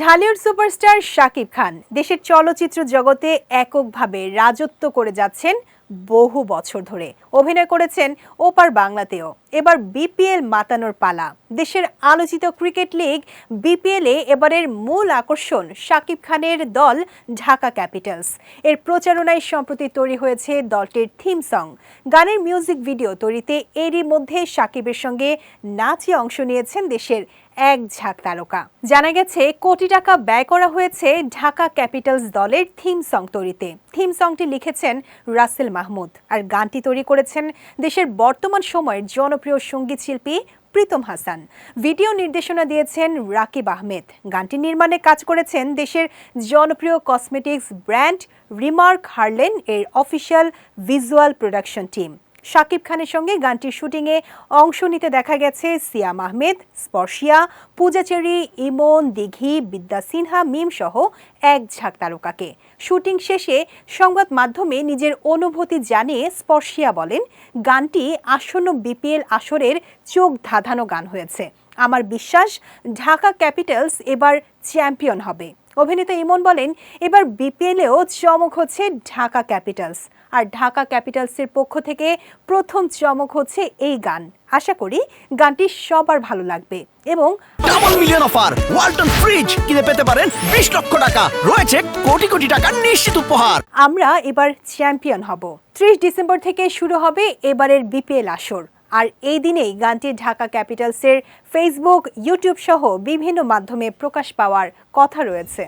Dhallywood superstar Shakib Khan দেশের চলচ্চিত্র জগতে এককভাবে রাজত্ব করে যাচ্ছেন বহু বছর ধরে। অভিনয় করেছেন ওপার বাংলাতেও। এবার বিপিএল মাতানোর পালা। দেশের আলোচিত ক্রিকেট লিগ বিপিএলে এবারের মূল আকর্ষণ শাকিব খানের দল ঢাকা ক্যাপিটালস। এর প্রচারণায় সম্প্রতি তৈরি হয়েছে দলটির থিম সং। গানের মিউজিক ভিডিও তৈরিতে এরই মধ্যে শাকিবের সঙ্গে নাচে অংশ নিয়েছেন দেশের এক ঝাঁক তারকা। জানা গেছে, কোটি টাকা ব্যয় করা হয়েছে ঢাকা ক্যাপিটালস দলের থিম সং তৈরিতে। থিম সংটি লিখেছেন রাসেল মাহমুদ আর গানটি তৈরি করেছেন দেশের বর্তমান সময়ের জনপ্রিয় সংগীত শিল্পী প্রীতম হাসান। ভিডিও নির্দেশনা দিয়েছেন রাকিব আহমেদ। গানটি নির্মাণে কাজ করেছেন দেশের জনপ্রিয় কসমেটিক্স ব্র্যান্ড রিমার্ক হার্লেন এর official visual production team. Shakib খানের সঙ্গে গানটির শুটিংয়ে অংশ নিতে দেখা গেছে সিয়াম আহমেদ, স্পর্শিয়া, পূজাচেরি, ইমন, দিঘি, বিদ্যা সিনহা, মিম সহ এক ঝাঁক তারকাকে। শুটিং শেষে সংবাদ মাধ্যমে নিজের অনুভূতি জানিয়ে স্পর্শিয়া বলেন, গানটি আসন্ন বিপিএল আসরের চোখ ধাঁধানো গান হয়েছে। আমার বিশ্বাস, ঢাকা ক্যাপিটালস এবার চ্যাম্পিয়ন হবে। অভিনেতা ইমন বলেন, এবার বিপিএলেও চমক হচ্ছে ঢাকা ক্যাপিটালস। আর ঢাকা ক্যাপিটালসের পক্ষ থেকে প্রথম চমক হচ্ছে এই গান। আশা করি গানটি সবার ভালো লাগবে এবং double million offer Walton fridge কিনে পেতে পারেন বিশ লক্ষ টাকা। রয়েছে কোটি কোটি টাকার নিশ্চিত উপহার। আমরা এবার চ্যাম্পিয়ন হব। ত্রিশ ডিসেম্বর থেকে শুরু হবে এবারের বিপিএল আসর। আর এই দিনেই গানটি ঢাকা ক্যাপিটালসের ফেসবুক ইউটিউব সহ বিভিন্ন মাধ্যমে প্রকাশ পাওয়ার কথা রয়েছে।